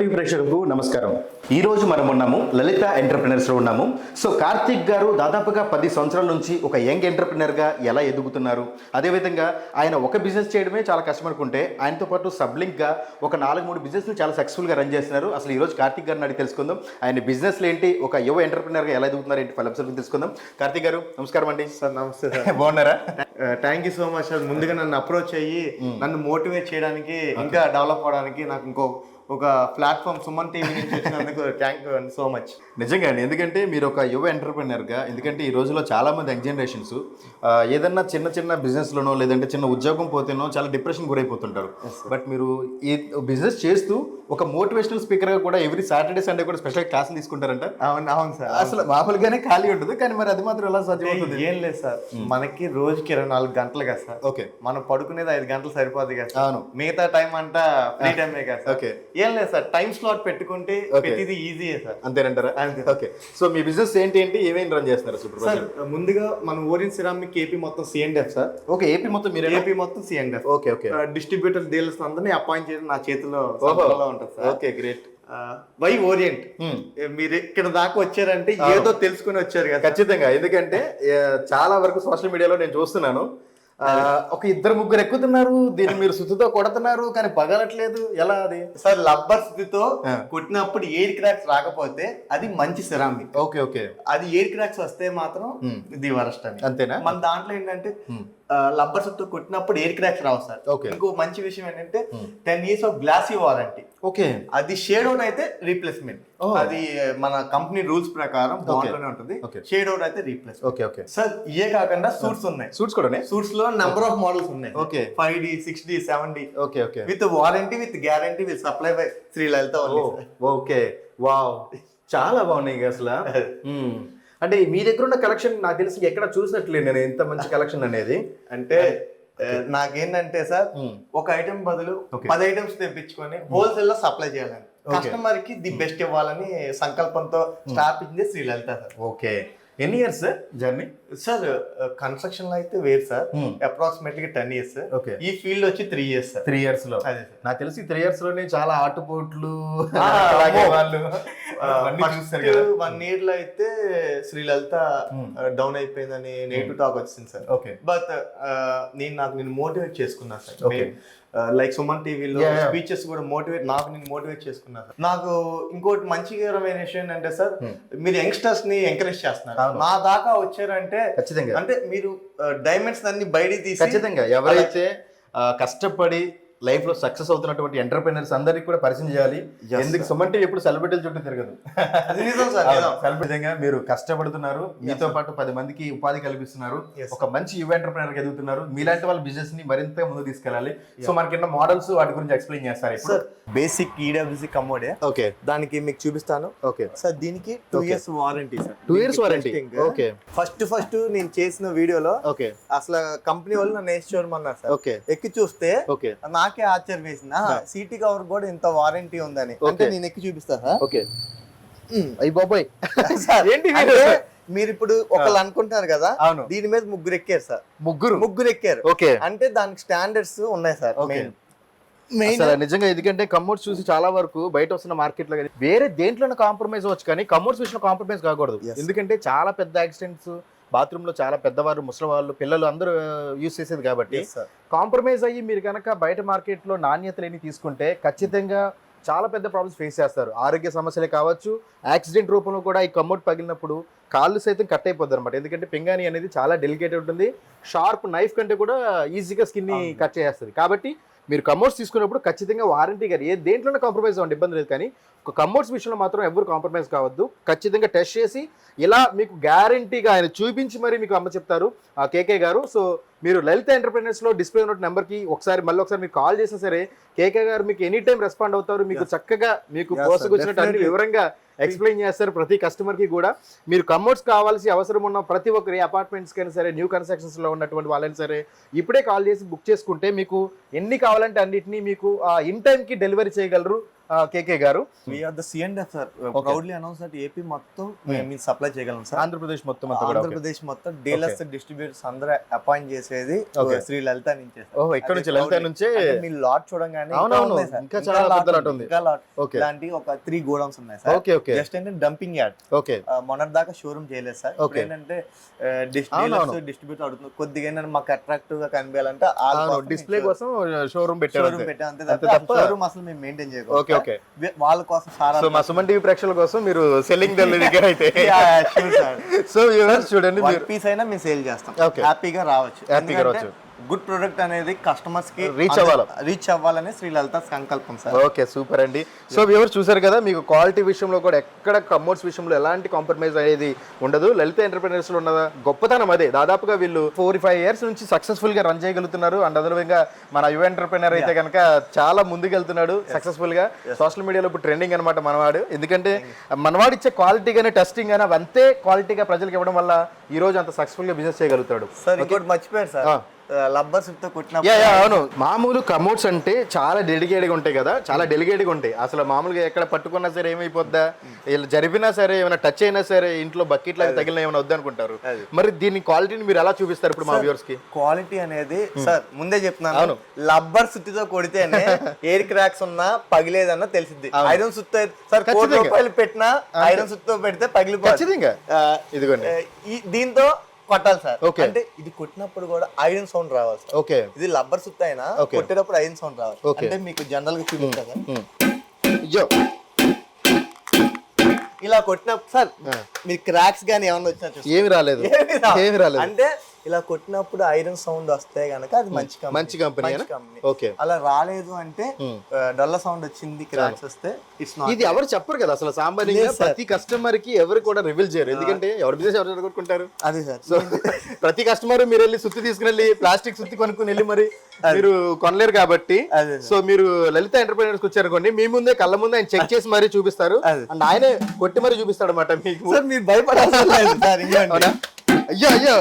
TV ప్రేక్షకులకు నమస్కారం. ఈ రోజు మనం ఉన్నాము లలిత ఎంటర్ప్రినర్స్లో ఉన్నాము. సో కార్తిక్ గారు దాదాపుగా పది సంవత్సరాల నుంచి ఒక యంగ్ ఎంటర్ప్రినర్గా ఎలా ఎదుగుతున్నారు? అదేవిధంగా ఆయన ఒక బిజినెస్ చేయడమే చాలా కష్టం అనుకుంటే ఆయనతో పాటు సబ్లింక్గా ఒక నాలుగు మూడు బిజినెస్ చాలా సక్సెస్ఫుల్గా రన్ చేస్తున్నారు. అసలు ఈ రోజు కార్తిక్ గారిని అడిగి తెలుసుకుందాం. ఆయన బిజినెస్ ఏంటి? ఒక యువ ఎంటర్ప్రినర్గా ఎలా ఎదుగుతున్నారు ఏంటి? ఫలం తెలుసుకుందాం. కార్తిక్ గారు నమస్కారం అండి. సార్ నమస్తే సార్. బాగున్నారా? Thank you so much sir. ముందుగా నన్ను అప్రోచ్ అయ్యి నన్ను మోటివేట్ చేయడానికి ఇంకా డెవలప్ అవడానికి నాకు ఇంకో ఒక ప్లాట్ఫామ్ సుమన్ టీవీ నుంచి వచ్చినందుకు థ్యాంక్ యూ సో మచ్ నిజంగా అండి ఎందుకంటే మీరు ఒక యువ ఎంటర్ప్రినర్గా ఎందుకంటే ఈ రోజుల్లో చాలా మంది యంగ్ జనరేషన్స్ ఏదన్నా చిన్న చిన్న బిజినెస్లోనో లేదంటే చిన్న ఉద్యోగం పోతేనో చాలా డిప్రెషన్ గురైపోతుంటారు. బట్ మీరు ఈ బిజినెస్ చేస్తూ ఒక మోటివేషనల్ స్పీకర్గా కూడా ఎవ్రీ సాటర్డే సండే కూడా స్పెషల్ క్లాసులు తీసుకుంటారంట. అవును అవును సార్ అసలు మామూలుగానే ఖాళీ ఉంటుంది కానీ మరి అది మాత్రం ఎలా సాధ్యమవుతుంది ఏం లేదు సార్ మనకి రోజుకి ఇరవై నాలుగు గంటలు కదా సార్ ఓకే మనం పడుకునేది ఐదు గంటలు సరిపోదు కదా అవును. మిగతా టైం అంతా ఫ్రీ టైమే కదా సార్ ఓకే ఏం లేదు సార్ టైం స్లాట్ పెట్టుకుంటే ప్రతిదీ ఈజీయే సార్. అంతేనంటారా? అంతే. ఓకే. సో మీ బిజినెస్ ఏంటి ఏంటి ఏమేమి రన్ చేస్తున్నారు అసలు సార్ ముందుగా మన ఓరియన్ సిరామిక్ ఏపీ మొత్తం C and F sir. Okay AP మొత్తం మీరే ఏపీ మొత్తం C and F okay okay. Distributor dealers అందరినీ అపాయింట్ చేయడం నా చేతిలో ఉంటుంది sir. Okay great why Orient. మీరు ఇక్కడ దాకా వచ్చారంటే ఏదో తెలుసుకుని వచ్చారు కదా. ఖచ్చితంగా. ఎందుకంటే చాలా వరకు సోషల్ మీడియాలో నేను చూస్తున్నాను. ఒక ఇద్దరు ముగ్గురు ఎక్కుతున్నారు దీన్ని మీరు సుత్తుతో కొడుతున్నారు కానీ పగలట్లేదు. ఎలా అది? సార్ లబ్బర్ ఆ. కుట్టినప్పుడు ఎయిర్ క్రాక్స్ రాకపోతే అది మంచి సిరామిక్. Okay okay. అది ఎయిర్ క్రాక్స్ వస్తే మాత్రం ఇది వరస్ట్ అని. అంతేనా? మన దాంట్లో ఏంటంటే లబ్బర్తో కుట్టినప్పుడు ఎయిర్ క్రాక్స్ రావు సార్. ఓకే. ఇంకో మంచి విషయం ఏంటంటే ten years of glossy warranty okay. అది షేడ్ అవుట్ అయితే రీప్లేస్మెంట్. అది మన కంపెనీ రూల్స్ ప్రకారం బాండ్లోనే ఉంటుంది. Okay. షేడ్ అవుట్ అయితే రీప్లేస్ ఓకే ఓకే. సార్ ఇవే కాకుండా సూట్స్ ఉన్నాయి. సూట్స్ కూడా సూట్స్లో నెంబర్ ఆఫ్ మోడల్స్ ఉన్నాయి. Okay. Five D six D seven D okay okay. With warranty with guarantee with supply by Shri Lalitha. Okay. Wow. చాలా బాగున్నాయి అసలు. అంటే మీ దగ్గర ఉన్న కలెక్షన్ నాకు తెలిసి ఎక్కడ చూసినట్లేదు నేను ఎంత మంచి కలెక్షన్ అనేది. అంటే నాకేంటంటే సార్. ఒక ఐటెం బదులు. పది ఐటమ్స్ తెప్పించుకొని హోల్సేల్లో సప్లై చేయాలని. కస్టమర్కి ది బెస్ట్ ఇవ్వాలని సంకల్పంతో స్థాపించింది శ్రీ లలిత సార్. ఓకే. ఎన్ని ఇయర్స్ జర్నీ? సార్ కన్స్ట్రక్షన్లో అయితే వేరు sir. Hmm. Approximately ten years okay ఈ ఫీల్డ్ వచ్చి త్రీ ఇయర్స్ సార్. త్రీ ఇయర్స్లో. అదే సార్. నాకు తెలిసి త్రీ ఇయర్స్లోనే చాలా ఆటుపోట్లు. వాళ్ళు వన్ ఇయర్లో అయితే శ్రీ లలిత డౌన్ అయిపోయిందని నెగిటివ్ టాక్ వచ్చింది సార్. ఓకే బట్ నేను నాకు నేను మోటివేట్ చేసుకున్నా సార్. Okay. లైక్ సుమన్ టీవీలో. స్పీచెస్ కూడా మోటివేట్ నాకు నేను మోటివేట్ చేసుకున్నా సార్. నాకు ఇంకోటి మంచికరమైన విషయం ఏంటంటే సార్ మీరు యంగ్స్టర్స్ని ఎంకరేజ్ చేస్తున్నారు. నా దాకా వచ్చారంటే ఖచ్చితంగా. అంటే మీరు డైమండ్స్ అన్ని బయటికి తీసి ఖచ్చితంగా. ఎవరైతే కష్టపడి లైఫ్లో సక్సెస్ అవుతున్నటువంటి ఎంటర్ప్రినర్స్ అందరికి కూడా పరిచయం చేయాలి. ఎందుకు సుమన్ టీవీ ఎప్పుడు సెలబ్రిటీల చుట్టూ తిరగదు. మీరు కష్టపడుతున్నారు. మీతో పాటు పది మందికి ఉపాధి కల్పిస్తున్నారు. ఒక మంచి యువ ఎంటర్ప్రినర్ ఎదుగుతున్నారు. మీలాంటి వాళ్ళ బిజినెస్ని మరింత ముందుకు తీసుకెళ్ళాలి. సో మనకి మోడల్స్ వాటి గురించి ఎక్స్ప్లెయిన్ చేస్తారు sir basic EWC commode okay దానికి మీకు చూపిస్తాను. ఓకే సార్ దీనికి two. Years warranty sir two years warranty okay first first నేను చేసిన వీడియోలో ఓకే అసలు కంపెనీ వాళ్ళు నన్ను వేసి చూడమన్నారు సార్ ఓకే ఎక్కి చూస్తే ఓకే నాకే ఆశ్చర్యం వేసింది సీటీ కవర్ కూడా ఇంత వారంటీ ఉందని. అంటే నేను ఎక్కి చూపిస్తా సార్ ఓకే. అయ్యి బాబాయ్. ఏంటి అంటే మీరు ఇప్పుడు ఒకళ్ళు అనుకుంటున్నారు కదా అవును. దీని మీద ముగ్గురు ఎక్కారు సార్. ముగ్గురు? ముగ్గురు ఎక్కారు. ఓకే. అంటే దానికి స్టాండర్డ్స్ ఉన్నాయి సార్ నిజంగా ఎందుకంటే కమోడ్స్ చూసి చాలా వరకు బయట వస్తున్న మార్కెట్లో వేరే దేంట్లోనే కాంప్రమైజ్ అవ్వచ్చు కానీ కమోడ్స్ విషయంలో కాంప్రమైజ్ కాకూడదు. ఎందుకంటే చాలా పెద్ద యాక్సిడెంట్స్ బాత్రూమ్లో చాలా పెద్దవారు ముసలి వాళ్ళు పిల్లలు అందరూ యూస్ చేసేది కాబట్టి కాంప్రమైజ్ అయ్యి మీరు కనుక బయట మార్కెట్లో నాణ్యత లేని తీసుకుంటే ఖచ్చితంగా చాలా పెద్ద ప్రాబ్లమ్స్ ఫేస్ చేస్తారు. ఆరోగ్య సమస్యలే కావచ్చు యాక్సిడెంట్ రూపంలో కూడా ఈ కమ్మోట్ పగిలినప్పుడు కాళ్ళు సైతం కట్ అయిపోద్ది అనమాట ఎందుకంటే పింగాణి అనేది చాలా డెలికేట్ ఉంటుంది. షార్ప్ నైఫ్ కంటే కూడా ఈజీగా స్కిన్ని అవును. కట్ చేస్తుంది కాబట్టి మీరు కమోడ్స్ తీసుకున్నప్పుడు ఖచ్చితంగా వారంటీ కానీ ఏ దేంట్లోనే కాంప్రమైజ్ అవ్వండి ఇబ్బంది లేదు. కానీ ఒక కమోడ్స్ విషయంలో మాత్రం ఎవరు కాంప్రమైజ్ కావద్దు. ఖచ్చితంగా టెస్ట్ చేసి ఇలా మీకు గ్యారంటీగా ఆయన చూపించి మరి మీకు అమ్మ చెప్తారు ఆ కేకే గారు. సో మీరు లలిత ఎంటర్ప్రైనర్స్లో డిస్ప్లే ఉన్న నెంబర్కి ఒకసారి మళ్ళీ ఒకసారి మీకు కాల్ చేసినా సరే కేకే గారు మీకు ఎనీ టైం రెస్పాండ్ అవుతారు. మీకు చక్కగా మీకు. పోసుకొచ్చినట్టు అన్ని. వివరంగా ఎక్స్ప్లెయిన్ చేస్తారు ప్రతి కస్టమర్కి కూడా మీరు కమోడ్స్ కావాల్సి అవసరం ఉన్న ప్రతి ఒక్కరి అపార్ట్మెంట్స్ కైనా సరే న్యూ కన్స్ట్రక్షన్స్లో ఉన్నటువంటి వాళ్ళని సరే ఇప్పుడే కాల్ చేసి బుక్ చేసుకుంటే మీకు ఎన్ని కావాలంటే అన్నిటినీ మీకు ఇన్ టైం కి డెలివరీ చేయగలరు కేకే గారు we're the C and F sir proudly announce that AP మొత్తం మేము సప్లై చేయగలం సార్ ఆంధ్రప్రదేశ్ మొత్తం. ఆంధ్రప్రదేశ్ మొత్తం డీలర్స్ డిస్ట్రిబ్యూటర్స్ అందరూ అపాయింట్ చేసేది. శ్రీ లలిత నుంచే. ఓహో ఇక్కడ నుంచి లలిత. నుంచే మీ లాట్ చూడంగానే. ఇంకా చాలా lot ఉంది. ఇలాంటి ఒక త్రీ గోడౌన్స్ ఉన్నాయి సార్ ఓకే ఓకే జస్ట్ అంటే డంపింగ్ యార్డ్ ఓకే. మొన్నటి దాకా షోరూమ్ చేయలేదు సార్. ఇప్పుడు Okay. ఏంటంటే అవునవును. డిస్ట్రిబ్యూటర్ అడుగుతుంది కొద్దిగా మాకు అట్రాక్టివ్గా కనిపించాలంటే డిస్ప్లే కోసం షోరూమ్ పెట్టారు షోరూమ్ అంతే. పెట్టాం. అంతే అంతే తప్ప షోరూమ్ అసలు మేము మెయింటైన్ చేయకూడదు. Okay okay. వాళ్ళ కోసం సారా సో మా సుమన్ టీవీ ప్రేక్షకుల కోసం మీరు సెల్లింగ్ దగ్గర అయితే సో చూడండి పీస్ అయినా మేము సేల్ చేస్తాం. హ్యాపీగా రావచ్చు. హ్యాపీగా రావచ్చు. గుడ్ ప్రొడక్ట్ అనేది కస్టమర్స్కి Reach అవ్వాలి. రీచ్ అవ్వాలని శ్రీ లలిత సంకల్పం సార్. ఓకే సూపర్ అండి. సో వ్యూవర్స్ చూసారు కదా మీకు క్వాలిటీ విషయంలో కూడా ఎక్కడ కమోడ్స్ విషయంలో ఎలాంటి కాంప్రమైజ్ అనేది ఉండదు. లలిత ఎంటర్ప్రినర్స్లో ఉన్నదా గొప్పతనం అదే. దాదాపుగా వీళ్ళు ఫోర్ ఫైవ్ ఇయర్స్ నుంచి సక్సెస్ఫుల్గా రన్ చేయగలుగుతున్నారు. అండ్ అదేవిధంగా మన యువ ఎంటర్ప్రినర్ అయితే కనుక చాలా ముందుకెళ్తున్నాడు సక్సెస్ఫుల్గా సోషల్ మీడియాలో ఇప్పుడు ట్రెండింగ్ అనమాట మనవాడు. ఎందుకంటే మనవాడు ఇచ్చే క్వాలిటీ గానీ టెస్టింగ్ గానీ అంతే క్వాలిటీగా ప్రజలకు ఇవ్వడం వల్ల ఈ రోజు అంత సక్సెస్ఫుల్గా బిజినెస్ చేయగలుగుతాడు. సార్ ఇంకోటి మర్చిపోయారు సార్. లబ్బర్ యా కొట్టినప్పుడు యా అవును. మామూలు కమోడ్స్ అంటే చాలా డెలికేట్గా ఉంటాయి కదా. చాలా డెలికేట్గా ఉంటాయి. అసలు మామూలుగా ఎక్కడ పట్టుకున్నా సరే ఏమైపోద్దా? ఇలా జరిపినా సరే ఏమైనా టచ్ అయినా సరే ఇంట్లో బకెట్లు అవి తగిలిన ఏమైనా వద్దనుకుంటారు మరి దీని క్వాలిటీని మీరు ఎలా చూపిస్తారు ఇప్పుడు మా వ్యూవర్స్కి? క్వాలిటీ అనేది సార్ ముందే చెప్తున్నాను. లబ్బర్ సుత్తితో కొడితేనే ఎయిర్ క్రాక్స్ ఉన్నా పగిలేదన్నా తెలిసింది ఐరన్ సుత్తి అయితే- సార్ కోటి. రూపాయలు పెట్టినా ఐరన్ సుత్తితో పెడితే పగిలిపోతుంది ఇదిగోండి. దీంతో కొట్టాలి సార్. Okay. అంటే ఇది కొట్టినప్పుడు కూడా ఐరన్ సౌండ్ రావాలి సార్. ఓకే. ఇది లబ్బర్ సుత్తి అయినా. కొట్టేటప్పుడు ఐరన్ సౌండ్ రావాలి. అంటే మీకు జనరల్గా చూపిస్తా సార్ ఇలా కొట్టినప్పుడు సార్ మీరు క్రాక్స్ గానీ ఏమన్నా వచ్చినా ఏమి రాలేదు. ఏమి రాలేదు. అంటే ఇలా కొట్టినప్పుడు ఐరన్ సౌండ్ వస్తే గనక అది మంచి కంపెనీ. మంచి కంపెనీ ఓకే. అలా రాలేదు అంటే డల్ల సౌండ్ వచ్చింది క్రాక్స్ వస్తే ఇది ఎవరు చెప్పరు కదా అసలు సామాన్యంగా sir. ప్రతి కస్టమర్కి ఎవరు కూడా రివీల్ చేయరు. ఎందుకంటే ఎవరి బిజినెస్ ఎవరు జరుగుతుంటారు అదే సార్. సో ప్రతి కస్టమర్ మీరు వెళ్ళి సుత్తి తీసుకుని వెళ్ళి ప్లాస్టిక్ సుత్తి కొనుక్కుని వెళ్ళి మరి మీరు కొనలేరు కాబట్టి. సో మీరు లలిత ఎంటర్ప్రైనర్స్ వచ్చారనుకోండి మీ ముందే కళ్ళ ముందే ఆయన చెక్ చేసి మరీ చూపిస్తారు. అండ్ ఆయనే కొట్టి మరీ చూపిస్తాడు అనమాట మీకు మీరు. అవునా? అయ్యో అయ్యో.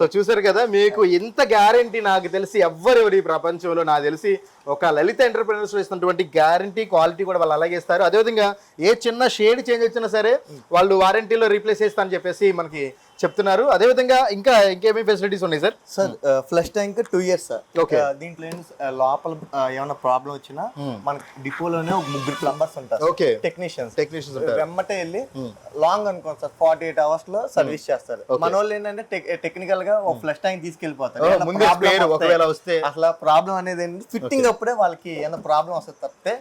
సో చూసారు కదా మీకు ఇంత గ్యారంటీ నాకు తెలిసి ఎవ్వరు ఎవరు ఈ ప్రపంచంలో నాకు తెలిసి ఒక లలిత ఎంటర్ప్రినర్స్ ఇస్తున్నటువంటి గ్యారంటీ క్వాలిటీ కూడా వాళ్ళు అలాగే ఇస్తారు. అదేవిధంగా ఏ చిన్న షేడ్ చేంజ్ వచ్చినా సరే వాళ్ళు వారంటీలో రీప్లేస్ చేస్తా అని చెప్పేసి మనకి చెప్తున్నారు. అదేవిధంగా ఇంకా ఇంకేమేమి ఫెసిలిటీస్ ఉన్నాయి sir sir flush tank two years sir. Uh, దీంట్లో ఏంటి, లోపల ఏమైనా ప్రాబ్లం వచ్చినా మనకి డిపోలోనే ఒక ముగ్గురు ప్లంబర్స్ ఉంటారు ఓకే టెక్నీషియన్స్ టెక్నీషియన్స్ ఉంటారు. వెమ్మటే వెళ్ళి లాంగ్ అనుకోండి సార్ ఫార్టీ ఎయిట్ అవర్స్లో సర్వీస్ చేస్తారు. మన వాళ్ళు ఏంటంటే టెక్నికల్గా ఒక ఫ్లష్ ట్యాంక్ తీసుకెళ్ళిపోతారు ఒకవేళ వస్తే. అసలు ప్రాబ్లం అనేది ఏంటి ఫిట్టింగ్ అప్పుడే వాళ్ళకి ఏమైనా ప్రాబ్లం వస్తుంది తప్పితే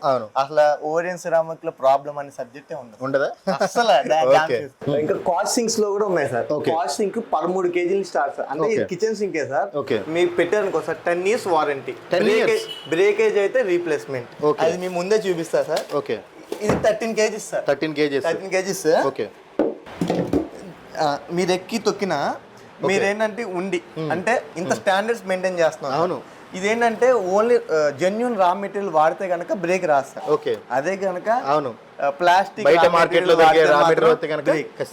అసలు ఓరియన్ సిరామిక్లో ప్రాబ్లం అనే సబ్జెక్టే ఉండదు. ఉండదా? అసలు. ఇంకా కాస్టింగ్స్లో కూడా ఉన్నాయి సార్ Okay. కాస్టింగ్ పదమూడు కేజీలు స్టార్ట్ సార్ అంటే ఇది. కిచెన్ సింకే సార్. మీరు పెట్టారనుకో sir ten years warranty 10 years? Breakage అయితే రీప్లేస్మెంట్. అది మీ ముందే చూపిస్తా సార్ ఓకే ఇది thirteen kgs sir thirteen kgs. Thirteen kgs. Okay మీరు ఎక్కి తొక్కినా మీరేంటంటే ఉండి. అంటే ఇంత స్టాండర్డ్స్ మెయింటైన్ చేస్తున్నారు అవును. ఇదేంటంటే ఓన్లీ జెన్యున్ రా మెటీరియల్ వాడితే కనుక బ్రేక్ రాదు సార్ ఓకే అదే కనుక అవును. ప్లాస్టిక్ బయట మార్కెట్లో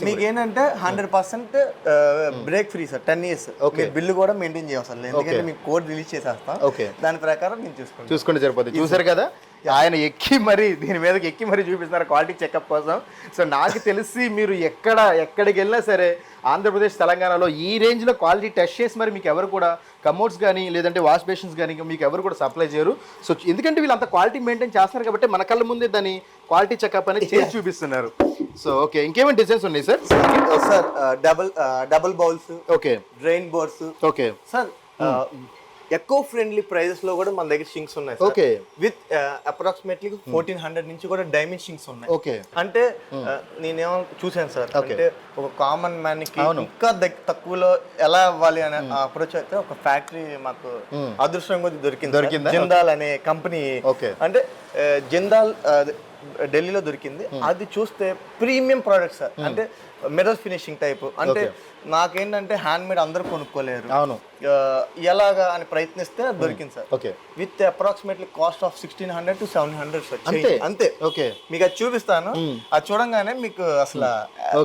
మీకు ఏంటంటే hundred percent break free sir ten years Okay. Bill కూడా మెయింటైన్ లేదు ఎందుకంటే మీకు కోడ్ రిలీజ్ చేసేస్తాం. Okay. దాని ప్రకారం నేను చూసుకుంటాను. చూసుకుంటే సరిపోతుంది చూసారు కదా? ఆయన ఎక్కి మరి దీని మీదకి ఎక్కి మరి చూపిస్తున్నారు క్వాలిటీ చెకప్ కోసం. సో నాకు తెలిసి మీరు ఎక్కడ ఎక్కడికి వెళ్ళినా సరే ఆంధ్రప్రదేశ్ తెలంగాణలో ఈ రేంజ్లో క్వాలిటీ టెస్ట్ చేసి మరి మీకు ఎవరు కూడా కమోడ్స్ కానీ లేదంటే వాష్ బేషన్స్ కానీ మీకు ఎవరు కూడా సప్లై చేయరు. సో ఎందుకంటే వీళ్ళు అంత క్వాలిటీ మెయింటైన్ చేస్తున్నారు కాబట్టి మన కళ్ళ ముందే దాని క్వాలిటీ చెకప్ అనేది చేసి చూపిస్తున్నారు. So okay. ఇంకేమైనా డిజైన్స్ ఉన్నాయి sir? Sir double double bowls okay. Drain boards okay. Sir ఎక్కువ ఫ్రెండ్లీ ప్రైజెస్లో కూడా మన దగ్గర షింక్స్ ఉన్నాయి. Okay with approximately fourteen hundred నుంచి కూడా డైమండ్ షింక్స్ ఉన్నాయి. ఓకే అంటే ఆ, నేనేమో చూసాను సార్. అంటే ఒక కామన్ మ్యాన్కి. ఇంకా తక్కువలో ఎలా అవ్వాలి అనే అప్రోచ్ అయితే ఒక ఫ్యాక్టరీ మాకు అదృష్టం కొద్ది దొరికింది దొరికిందా? జిందాల్ అనే కంపెనీ Okay. అంటే ఆ, జిందాల్ ఆ, ఢిల్లీలో దొరికింది. అది చూస్తే ప్రీమియం ప్రోడక్ట్ సార్ అంటే మిర్రర్ ఫినిషింగ్ టైప్ అంటే నాకేంటంటే హ్యాండ్ మేడ్ అందరూ కొనుక్కోలేరు. అవును. ఎలాగా అని ప్రయత్నిస్తే దొరికింది sir. Okay. With approximately cost of sixteen hundred to seven hundred sir అంతే? అంతే. ఓకే. మీకు అది చూపిస్తాను. అది చూడంగానే మీకు అసలు.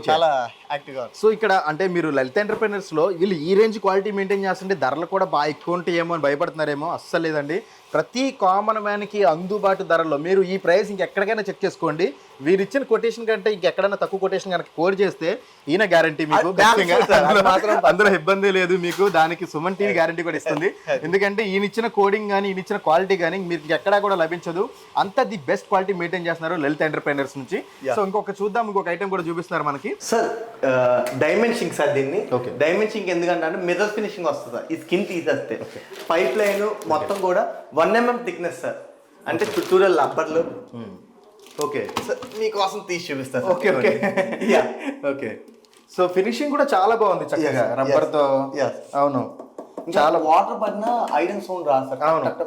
చాలా యాక్టివ్గా సో ఇక్కడ అంటే మీరు లలిత ఎంటర్ప్రైనర్స్లో వీళ్ళు ఈ రేంజ్ క్వాలిటీ మెయింటైన్ చేస్తుంటే ధరలు కూడా బాగా ఎక్కువ ఉంటాయేమో అని భయపడుతున్నారేమో అస్సలు లేదండి. ప్రతి కామన్ మ్యాన్కి అందుబాటు ధరల్లో మీరు ఈ ప్రైస్ ఇంకెక్కడికైనా చెక్ చేసుకోండి. వీరు ఇచ్చిన కొటేషన్ కంటే ఇంకెక్కడైనా తక్కువ కొటేషన్ కనుక కోడ్ చేస్తే ఈయన గ్యారంటీ మీకు అందులో- ఇబ్బంది లేదు మీకు. దానికి సుమన్ టీవీ గ్యారంటీ కూడా ఇస్తుంది. ఎందుకంటే ఈయన ఇచ్చిన కోడింగ్ కానీ ఈయన ఇచ్చిన క్వాలిటీ కానీ మీకు ఎక్కడా కూడా లభించదు. అంత ది బెస్ట్ క్వాలిటీ మెయింటైన్ చేస్తున్నారు లలిత ఎంటర్ప్రైనర్స్ నుంచి. సో ఇంకొక చూద్దాం ఇంకొక ఐటమ్ కూడా చూపిస్తున్నారు మనకి. సార్ డైమెన్షింగ్ సార్ దీన్ని. డైమెన్షింగ్ ఎందుకంటే మిర్రర్ ఫినిషింగ్ వస్తుంది సార్ ఈ స్కిన్ తీసేస్తే. పైప్ లైన్ మొత్తం కూడా వన్ ఎంఎం థిక్నెస్ సార్ అంటే చుట్టూరా లబ్బర్లు ఓకే సార్ మీకోసం తీసి చూపిస్తాను okay okay yeah okay so finishing కూడా చాలా బాగుంది చక్కగా రబ్బర్తో. అవును. చాలా వాటర్ పడినా ఐరన్ సౌండ్ రాదు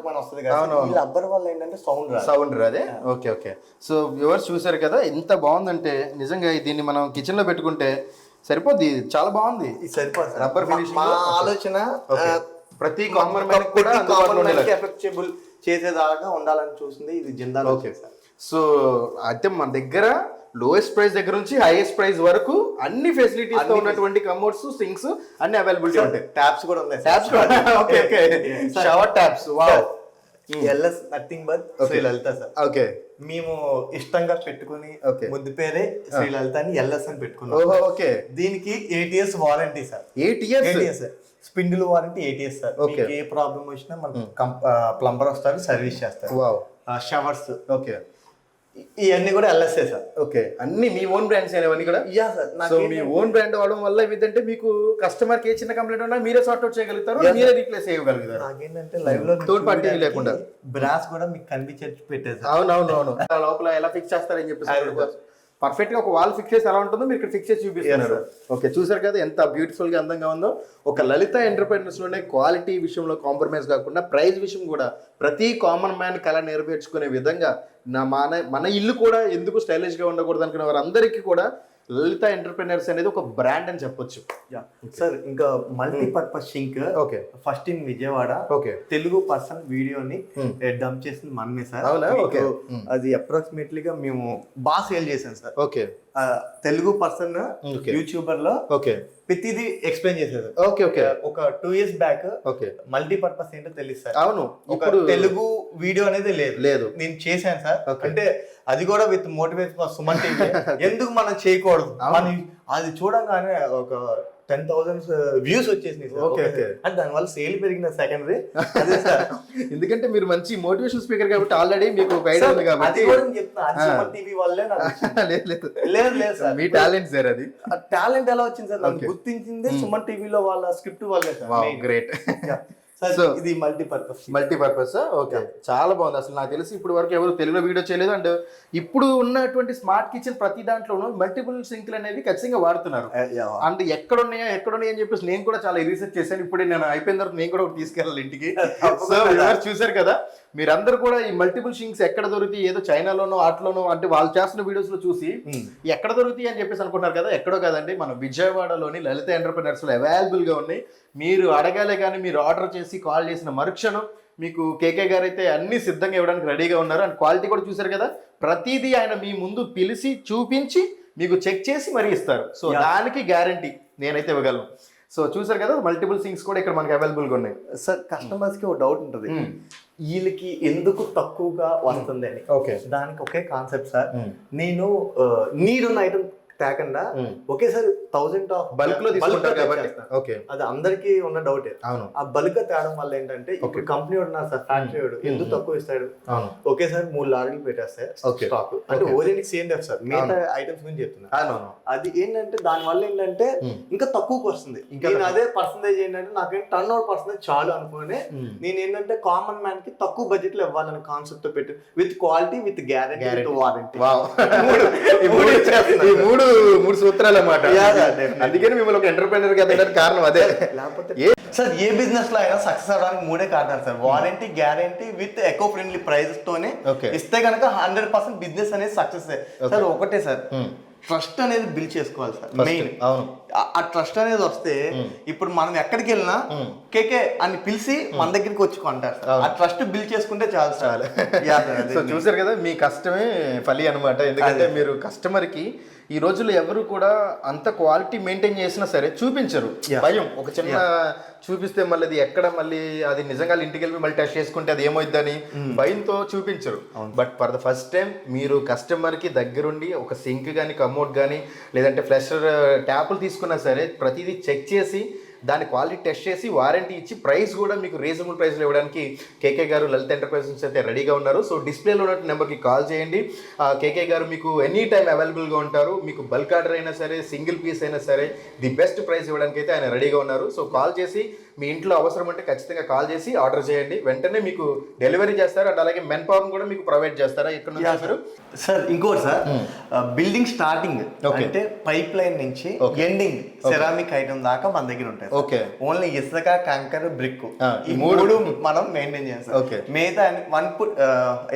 పైన వస్తుంది కదా రబ్బర్ వల్ల ఏంటంటే సౌండ్ రాదు. సౌండ్ అదే ఓకే ఓకే సో వ్యూవర్స్ చూసారు కదా ఎంత బాగుందంటే నిజంగా దీన్ని మనం కిచెన్లో పెట్టుకుంటే సరిపోద్ది చాలా బాగుంది. ఇది సరిపోదు సార్. Rubber మా-. ఆలోచన ప్రతి కామన్ మ్యాన్ కూడా. ఎఫెక్టబుల్ చేసేదాకా ఉండాలని చూసింది ఇది జిందాల్ ఓకే సో అయితే మన దగ్గర లోయెస్ట్ ప్రైస్ దగ్గర నుంచి హైయెస్ట్ ప్రైస్ వరకు అన్ని ఫెసిలిటీస్తో ఉన్నటువంటి కమోడ్స్ సింక్స్ అన్ని అవైలబిలిటీ ఉంటాయి. ట్యాప్స్ కూడా ఉన్నాయి. Taps okay okay shower taps wow L S nothing but Shri Lalitha sir okay మేము ఇష్టంగా పెట్టుకుని. ముద్దు పేరే శ్రీ లలిత అని ఎల్ఎస్ అని పెట్టుకున్నాం. ఓకే దీనికి eight years warranty sir eight years eight years spindle warranty eight years sir ఏ ప్రాబ్లం వచ్చినా మన ప్లంబర్ వస్తారు సర్వీస్ చేస్తారు. వావ్ షవర్స్ ఓకే ఇవన్నీ కూడా ఎల్ఎస్ఏ సార్. ఓకే. అన్ని మీ ఓన్ బ్రాండ్స్ అనేవన్నీ కూడా? యా సార్ సో మీ ఓన్ బ్రాండ్ అవడం వల్ల ఏమిటంటే మీకు కస్టమర్కి ఏ చిన్న కంప్లైంట్ ఉన్నా మీరే సార్ట్ అవుట్ చేయగలుగుతారు మీరే రీప్లేస్ చేయగలుగుతారు. నాకేంటంటే లైవ్లో Third party లేకుండా. బ్రాస్ కూడా మీకు కనిపించేట్టు పెట్టేది సార్. అవునవును అవును లోపల ఎలా ఫిక్స్ చేస్తారని చెప్పేసి పర్ఫెక్ట్గా ఒక వాల్ ఫిక్స్ చేసి ఎలా ఉంటుందో మీరు ఇక్కడ ఫిక్స్ చేసి చూపిస్తున్నారు. ఓకే చూసారు కదా ఎంత బ్యూటిఫుల్గా అందంగా ఉందో? ఒక లలిత ఎంటర్ప్రైనర్స్లోనే క్వాలిటీ విషయంలో కాంప్రమైజ్ కాకుండా ప్రైస్ విషయం కూడా ప్రతి కామన్ మ్యాన్ కళ నెరవేర్చుకునే విధంగా నా మన మన ఇల్లు కూడా ఎందుకు స్టైలిష్గా ఉండకూడదు అనుకునే వారందరికీ కూడా లలిత ఎంటర్ప్రైనర్స్ అనేది ఒక బ్రాండ్ అని చెప్పొచ్చు. సార్ ఇంకా multipurpose sink okay. First in Vijayawada. Okay. Telugu person వీడియోని. డంప్ చేసింది మనమే సార్. అవునా? అది అప్రాక్సిమేట్లీగా మేము బాగా సేల్ చేసాం సార్. ఓకే. తెలుగు పర్సన్. యూట్యూబర్లో ఓకే. ప్రతిదీ ఎక్స్ప్లెయిన్ చేసేది. Okay okay. ఒక two years back okay. Multipurpose ఏంటో తెలియదు సార్. అవును ఒక తెలుగు వీడియో అనేది లేదు. లేదు. నేను చేశాను సార్. అంటే అది కూడా విత్ మోటివేషన్ సుమన్ టీవీ ఎందుకు మనం చేయకూడదు? అది చూడంగానే ఒక టెన్ థౌసండ్ వ్యూస్ వచ్చేసినాయి సార్. okay. అంటే దానివల్ల సేల్ పెరిగిన సెకండరీ అదే సార్. ఎందుకంటే మీరు మంచి మోటివేషన్ స్పీకర్ కాబట్టి ఆల్రెడీ మీకు ఒక ఐడియా ఉంది అది కాబట్టి కూడా నేను చెప్తున్నా. అది సుమన్ టీవీ వల్లే నాకు వచ్చింది. లేదు. లేదు లేదు లేదు సార్. మీ టాలెంట్ సార్ అది. టాలెంట్ ఎలా వచ్చింది సార్? Okay. గుర్తించింది సుమన్ టీవీలో వాళ్ళ స్క్రిప్ట్ వల్లే సార్. గ్రేట్ ఇది మల్టీపర్పస్ మల్టీపర్పస్ ఓకే చాలా బాగుంది. అసలు నాకు తెలిసి ఇప్పుడు వరకు ఎవరు తెలుగులో వీడియో చేయలేదు. అండ్ ఇప్పుడు ఉన్నటువంటి స్మార్ట్ కిచెన్ ప్రతి దాంట్లోనూ మల్టిపుల్ సింక్లు అనేవి ఖచ్చితంగా వాడుతున్నారు. అండ్ ఎక్కడ ఉన్నాయా ఎక్కడ ఉన్నాయా అని చెప్పేసి నేను కూడా చాలా రీసెర్చ్ చేశాను. ఇప్పుడు నేను అయిపోయిన తర్వాత నేను కూడా ఒకటి తీసుకెళ్ళాలి ఇంటికి. సో చూసారు కదా? మీరందరూ కూడా ఈ మల్టిపుల్ షింక్స్ ఎక్కడ దొరుకుతాయి ఏదో చైనాలోనో ఆటలోనో అంటే వాళ్ళు చేస్తున్న వీడియోస్లో చూసి ఎక్కడ దొరుకుతాయి అని చెప్పేసి అనుకుంటున్నారు కదా ఎక్కడో కాదండి మన విజయవాడలోని లలిత ఎంటర్ప్రినర్స్లో అవైలబుల్గా ఉన్నాయి. మీరు అడగాలే కానీ మీరు ఆర్డర్ చేసి కాల్ చేసిన మరుక్షణం మీకు కేకే గారు అయితే అన్ని సిద్ధంగా ఇవ్వడానికి రెడీగా ఉన్నారు. అండ్ క్వాలిటీ కూడా చూసారు కదా ప్రతిదీ ఆయన మీ ముందు పిలిచి చూపించి మీకు చెక్ చేసి మరీ ఇస్తారు. సో. దానికి గ్యారంటీ నేనైతే ఇవ్వగలను. సో చూసారు కదా మల్టిపుల్ థింగ్స్ కూడా ఇక్కడ మనకి అవైలబుల్గా ఉన్నాయి. సార్ కస్టమర్స్కి ఒక డౌట్ ఉంటుంది వీళ్ళకి ఎందుకు తక్కువగా వస్తుంది అని. ఓకే దానికి ఒకే కాన్సెప్ట్ సార్. నేను నీడ్ ఉన్న ఐటమ్ తేకుండా. ఒకేసారి థౌసండ్ ఆఫ్ బల్క్లో తీసుకుంటారు కాబట్టి. ఓకే. అది అందరికీ ఉన్న డౌటే. అవును. ఆ బల్క్ తేడం వల్ల ఏంటంటే ఇప్పుడు కంపెనీ ఉన్నారు సార్ ఫ్యాక్టరీ వాడు ఎందుకు తక్కువ ఇస్తాడు? అవును. ఒకేసారి మూడు లారీలు పెట్టేస్తే. స్టాక్ అంటే. ఓరియంట్ సేమ్ డెఫ్ సార్. మిగతా ఐటమ్స్ గురించి చెప్తున్నా. అవును అది ఏంటంటే దాని వల్ల ఏంటంటే. ఇంకా తక్కువకి వస్తుంది. ఇంకా అదే పర్సంటేజ్ ఏంటంటే నాకేం టర్న్ ఓవర్ పర్సంటేజ్ చాలు అనుకుని. నేను ఏంటంటే కామన్ మ్యాన్కి తక్కువ బడ్జెట్లో ఇవ్వాలనే కాన్సెప్ట్తో పెట్టి. With quality with guarantee with. Warranty మూడు మూడు సూత్రాలు అన్నమాట. అందుకని మిమ్మల్ని ఒక ఎంటర్ప్రైనర్గా కారణం అదే. లేకపోతే సార్ ఏ బిజినెస్లో అయినా సక్సెస్ అవడానికి మూడే కారణాలు sir. Warranty guarantee with eco friendly prices తోనే. ఇస్తే కనుక హండ్రెడ్ పర్సెంట్ బిజినెస్ అనేది సక్సెస్ సార్ ఒకటే సార్. ట్రస్ట్ అనేది బిల్డ్ చేసుకోవాలి సార్ మెయిన్ అవును. ఆ ట్రస్ట్ అనేది వస్తే ఇప్పుడు మనం ఎక్కడికి వెళ్ళినా కేకే అని పిలిచి మన దగ్గరికి వచ్చి కొంటారు సార్. ఆ ట్రస్ట్ బిల్డ్ చేసుకుంటే చాలు సార్. సో చూసారు కదా మీ కష్టమే ఫలి అనమాట ఎందుకంటే మీరు కస్టమర్కి ఈ రోజుల్లో ఎవరు కూడా అంత క్వాలిటీ మెయింటైన్ చేసినా సరే చూపించరు. భయం. ఒక చిన్న చూపిస్తే మళ్ళీ అది ఎక్కడ మళ్ళీ అది నిజంగా ఇంటికి వెళ్ళి మళ్ళీ టెస్ట్ చేసుకుంటే అది ఏమైందని భయంతో చూపించరు. But for the first time మీరు కస్టమర్కి దగ్గరుండి ఒక సింక్ కానీ కమోడ్ కానీ లేదంటే ఫ్లెషర్ ట్యాపులు తీసుకున్నా సరే ప్రతిదీ చెక్ చేసి దాని క్వాలిటీ టెస్ట్ చేసి వారంటీ ఇచ్చి ప్రైస్ కూడా మీకు రీజనబుల్ ప్రైస్లో ఇవ్వడానికి కేకే గారు లలిత్ ఎంటర్ప్రైజెస్ అయితే రెడీగా ఉన్నారు. సో డిస్ప్లేలో ఉన్న నెంబర్కి కాల్ చేయండి. కేకే గారు మీకు ఎనీ టైం అవైలబుల్గా ఉంటారు. మీకు బల్క్ ఆర్డర్ అయినా సరే సింగిల్ పీస్ అయినా సరే ది బెస్ట్ ప్రైస్ ఇవ్వడానికి అయితే ఆయన రెడీగా ఉన్నారు. సో కాల్ చేసి మీ ఇంట్లో అవసరం ఉంటే ఖచ్చితంగా కాల్ చేసి ఆర్డర్ చేయండి వెంటనే మీకు డెలివరీ చేస్తారు అండ్ అలాగే మెన్ పవర్ కూడా మీకు ప్రొవైడ్ చేస్తారా ఇక్కడ నుంచి మీరు సార్ ఇంకోటి సార్ బిల్డింగ్ స్టార్టింగ్ Okay. అంటే పైప్ లైన్ నుంచి ఎండింగ్ సెరామిక్ ఐటమ్ దాకా మన దగ్గర ఉంటాయి Okay. ఓన్లీ ఇసుక కంకర్ బ్రిక్ ఈ మూడు. మనం మెయింటైన్ చేస్తాం Okay. మిగతా వన్ పుట్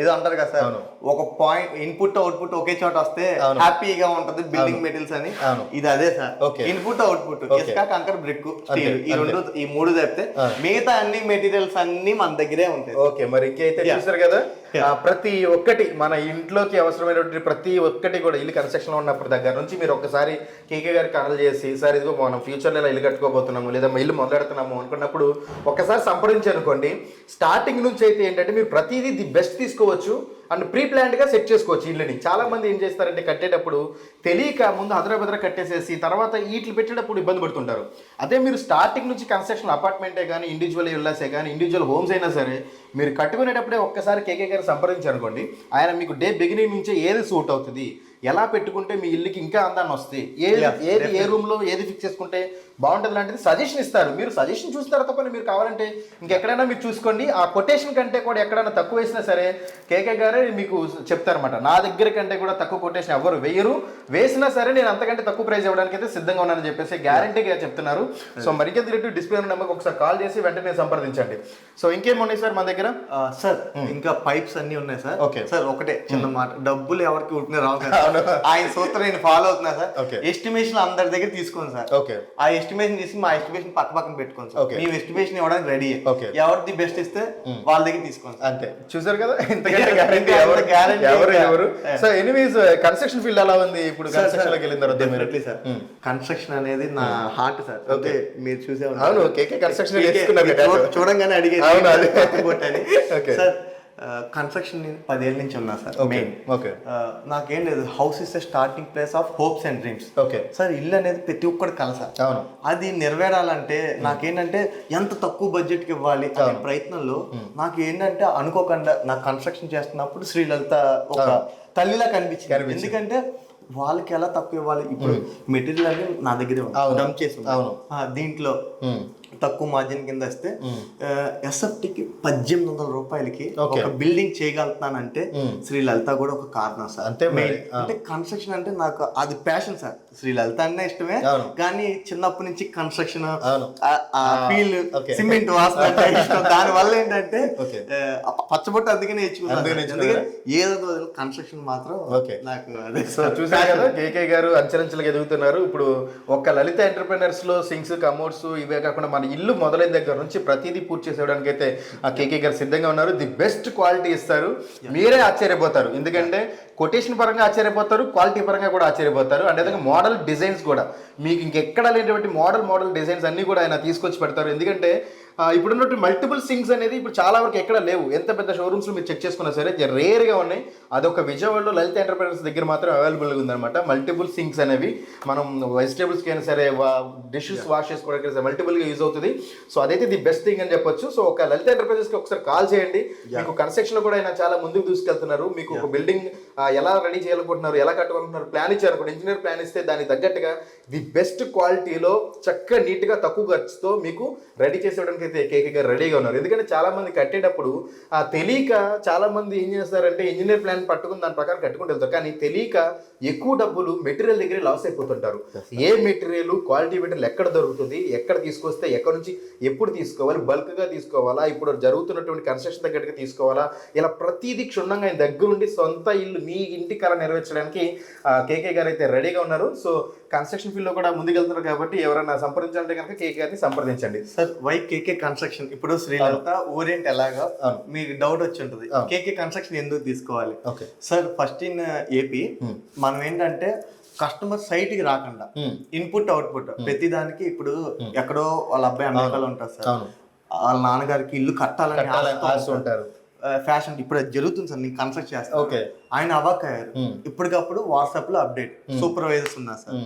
ఏదో అంటారు కదా సార్. ఒక పాయింట్ ఇన్పుట్ అవుట్పుట్ ఒకే చోట వస్తే. హ్యాపీగా ఉంటది బిల్డింగ్ మెటీరియల్స్ అని. ఇది అదే సార్. Input output. ఇసుక కంకర్ బ్రిక్ స్టీల్ ఈ రెండు ఈ మూడు తప్పితే Ah. మిగతా అన్ని మెటీరియల్స్ అన్ని మన దగ్గరే ఉంటాయి ఓకే మరి ఇంకైతే. చూసారు కదా ప్రతి ఒక్కటి మన ఇంట్లోకి అవసరమైనటువంటి ప్రతి ఒక్కటి కూడా ఇల్లు కన్స్ట్రక్షన్లో ఉన్నప్పటి దగ్గర నుంచి మీరు ఒక్కసారి కేకే గారికి కాల్ చేసి సార్ ఇదిగో మనం ఫ్యూచర్లో ఇలా ఇల్లు కట్టుకోబోతున్నాము లేదా మా ఇల్లు మొదలెడుతున్నాము అనుకున్నప్పుడు ఒక్కసారి సంప్రదించి అనుకోండి. స్టార్టింగ్ నుంచి అయితే ఏంటంటే మీరు ప్రతిదీ ది బెస్ట్ తీసుకోవచ్చు అండ్ ప్రీ ప్లాన్డ్గా సెట్ చేసుకోవచ్చు ఇల్లుని. చాలామంది ఏం చేస్తారంటే కట్టేటప్పుడు తెలియక ముందు హదరభద్ర కట్టేసేసి తర్వాత వీటిని పెట్టేటప్పుడు ఇబ్బంది పడుతుంటారు. అదే మీరు స్టార్టింగ్ నుంచి కన్స్ట్రక్షన్ అపార్ట్మెంటే కానీ ఇండివిజువల్ ఇల్లాసే కానీ ఇండివిజువల్ హోమ్స్ అయినా సరే మీరు కట్టుకునేటప్పుడే ఒక్కసారి కేకే గారు సంప్రదించారనుకోండి ఆయన మీకు డే బిగినింగ్ నుంచే ఏది సూట్ అవుతుంది? ఎలా పెట్టుకుంటే మీ ఇల్లుకి ఇంకా అందాన్ని వస్తాయి ఏది ఏది ఏ రూమ్లో ఏది ఫిక్స్ చేసుకుంటే బాగుంటుంది లాంటిది సజెషన్ ఇస్తారు. మీరు సజెషన్ చూసిన తర్వాత పని మీరు కావాలంటే ఇంకెక్కడైనా మీరు చూసుకోండి. ఆ కొటేషన్ కంటే కూడా ఎక్కడైనా తక్కువ వేసినా సరే కేకే గారే మీకు చెప్తారన్నమాట. నా దగ్గర కంటే కూడా తక్కువ కొటేషన్ ఎవరు వేయరు. వేసినా సరే నేను అంతకంటే తక్కువ ప్రైస్ ఇవ్వడానికి అయితే సిద్ధంగా ఉన్నానని చెప్పేసి గ్యారంటీగా చెప్తున్నారు. సో మరికే రిలేటివ్ డిస్ప్లే నెంబర్కి ఒకసారి కాల్ చేసి వెంటనే సంప్రదించండి. సో ఇంకేం ఉన్నాయి సార్ మన దగ్గర? సార్ ఇంకా పైప్స్ అన్ని ఉన్నాయి సార్. Okay. సార్ ఒకటే చిన్న మాట. డబ్బులు ఎవరికి ఉట్టిన రావు ఆయన సూత్రం నేను ఫాలో అవుతున్నా సార్. ఎస్టిమేషన్ అందరి దగ్గర తీసుకోండి సార్. ఓకే ఆ ఎస్టిమేషన్ తీసి మా ఎస్టిమేషన్ పక్క పక్కన పెట్టుకోండి సార్. మేము ఎస్టిమేషన్ ఇవ్వడానికి రెడీ. ఎవరిది బెస్ట్ ఇస్తే వాళ్ళ దగ్గర తీసుకోండి అంతే. చూసారు కదా? ఎవరు. సో ఎనీవేస్ కన్స్ట్రక్షన్ ఫీల్డ్ ఎలా ఉంది? ఇప్పుడు కన్స్ట్రక్షన్లోకి వెళ్ళిన తర్వాత సార్ కన్స్ట్రక్షన్ అనేది నా హార్ట్ సార్ అంటే మీరు చూసే. అవును. చూ- చూడంగానే అడిగేది. సార్ కన్స్ట్రక్షన్ పదేళ్ళ నుంచి ఉన్నా సార్ మెయిన్ okay. నాకేం లేదు. House is starting place of hopes and dreams okay sir ఇల్లు అనేది ప్రతి ఒక్కటి కల సార్. అవును. అది నెరవేరాలంటే నాకేంటంటే ఎంత తక్కువ బడ్జెట్కి ఇవ్వాలి అనే ప్రయత్నంలో నాకు ఏంటంటే అనుకోకుండా నాకు కన్స్ట్రక్షన్ చేస్తున్నప్పుడు శ్రీలలిత ఒక తల్లిలా కనిపించింది. ఎందుకంటే వాళ్ళకి ఎలా తక్కువ ఇవ్వాలి? ఇప్పుడు మెటీరియల్ అనేది నా దగ్గరే. డంప్ చేసి. అవును. దీంట్లో. తక్కువ మార్జిన్ కింద వస్తే ఎస్ఎఫ్టీకి పద్దెనిమిది వందల రూపాయలకి. ఒక బిల్డింగ్ చేయగలుగుతానంటే శ్రీ లలిత కూడా ఒక కారణం సార్. Main. అంటే కన్స్ట్రక్షన్ అంటే నాకు అది ప్యాషన్ సార్ శ్రీ లలిత అన్న ఇష్టమే. కానీ చిన్నప్పటి నుంచి కన్స్ట్రక్షన్ ఫీల్. సిమెంట్ వాసన అంటే ఇష్టం దాని వల్ల ఏంటంటే పచ్చబొట్టు అందుకనే నేర్చుకున్నారా? ఏదో కన్స్ట్రక్షన్ మాత్రం. నాకు చూసారు కదా కేకే గారు అంచెలంచెలుగా ఎదుగుతున్నారు ఇప్పుడు ఒక లలిత ఎంటర్ప్రినర్స్లో సింక్స్ కమోడ్స్ ఇవే కాకుండా మన ఇల్లు మొదలైన దగ్గర నుంచి ప్రతిదీ పూర్తి చేసేయడానికి అయితే ఆ కేకే గారు సిద్ధంగా ఉన్నారు. ది బెస్ట్ క్వాలిటీ ఇస్తారు. మీరే ఆశ్చర్యపోతారు. ఎందుకంటే కొటేషన్ పరంగా ఆశ్చర్యపోతారు క్వాలిటీ పరంగా కూడా ఆశ్చర్యపోతారు. అదే మోడల్ డిజైన్స్ కూడా. మీకు ఇంకెక్కడ లేనటువంటి మోడల్ మోడల్ డిజైన్స్ అన్ని కూడా ఆయన తీసుకొచ్చి పెడతారు. ఎందుకంటే ఇప్పుడున్నట్టు మల్టిపుల్ సింగ్స్ అనేది ఇప్పుడు చాలా వరకు ఎక్కడ లేవు. ఎంత పెద్ద షోరూమ్స్లో మీరు చెక్ చేసుకున్నా సరే రేర్గా ఉన్నాయి. అదొక విజయవాడలో లలిత ఎంటర్ప్రైజెస్ దగ్గర మాత్రం అవైలబుల్గా ఉందన్నమాట. మల్టిపుల్ సింక్స్ అనేవి మనం వెజిటేబుల్స్కి అయినా సరే డిషెస్ వాష్ చేసుకోవడానికి సరే మల్టిపుల్గా యూజ్ అవుతుంది. సో అదైతే ది బెస్ట్ థింగ్ అని చెప్పొచ్చు. సో ఒక లలిత ఎంటర్ప్రైజెస్కి ఒకసారి కాల్ చేయండి. మీకు కన్స్ట్రక్షన్లో కూడా ఆయన చాలా ముందుకు తీసుకెళ్తున్నారు మీకు ఒక బిల్డింగ్ ఎలా రెడీ చేయాలనుకుంటున్నారు ఎలా కట్టుకుంటున్నారు ప్లాన్ ఇచ్చారు అనుకోండి. ఇంజనీర్ ప్లాన్ ఇస్తే దానికి తగ్గట్టుగా ది బెస్ట్ క్వాలిటీలో చక్కగా నీట్గా తక్కువ ఖర్చుతో మీకు రెడీ చేసేయడానికి అయితే కేకే గారు రెడీగా ఉన్నారు. ఎందుకంటే చాలా మంది కట్టేటప్పుడు ఆ తెలియక చాలా మంది ఏం చేస్తారంటే ఇంజనీర్ ప్లాన్ పట్టుకుని దాని ప్రకారం కట్టుకుంటూ వెళ్తారు. కానీ తెలియక ఎక్కువ డబ్బులు మెటీరియల్ దగ్గర లాస్ అయిపోతుంటారు. ఏ మెటీరియల్ క్వాలిటీ మెటీరియల్ ఎక్కడ దొరుకుతుంది ఎక్కడ తీసుకొస్తే ఎక్కడ నుంచి ఎప్పుడు తీసుకోవాలి బల్క్గా తీసుకోవాలా ఇప్పుడు జరుగుతున్నటువంటి కన్స్ట్రక్షన్ దగ్గరికి తీసుకోవాలా ఇలా ప్రతిదీ క్షుణ్ణంగా ఆయన దగ్గరుండి సొంత ఇల్లు మీ ఇంటి కళ నెరవేర్చడానికి కేకే గారు అయితే రెడీగా ఉన్నారు. సో కన్స్ట్రక్షన్ ఫీల్డ్లో కూడా ముందుకెళ్తున్నారు కాబట్టి ఎవరైనా సంప్రదించాలంటే కనుక కేకే గారిని సంప్రదించండి. సార్ వై కేకే కన్స్ట్రక్షన్ ఇప్పుడు శ్రీలంక ఓరియంట్ ఎలాగా. మీకు డౌట్ వచ్చి ఉంటుంది. కేకే కన్స్ట్రక్షన్ ఎందుకు తీసుకోవాలి? సార్ ఫస్ట్ ఇన్ ఏపీ మనం ఏంటంటే కస్టమర్ సైట్కి రాకుండా ఇన్పుట్ అవుట్పుట్ ప్రతి దానికి ఇప్పుడు ఎక్కడో వాళ్ళ అబ్బాయి అమెరికాలో ఉంటారు సార్. వాళ్ళ నాన్నగారికి ఇల్లు కట్టాలని ఉంటారు. ఫ్యాషన్ ఇప్పుడు అది జరుగుతుంది సార్ నేను కన్స్ట్రక్ట్ చేస్తాను. ఓకే. ఆయన అవాక్ అయ్యారు. ఇప్పటికప్పుడు వాట్సాప్లో అప్డేట్ సూపర్వైజర్స్ ఉన్నారు సార్.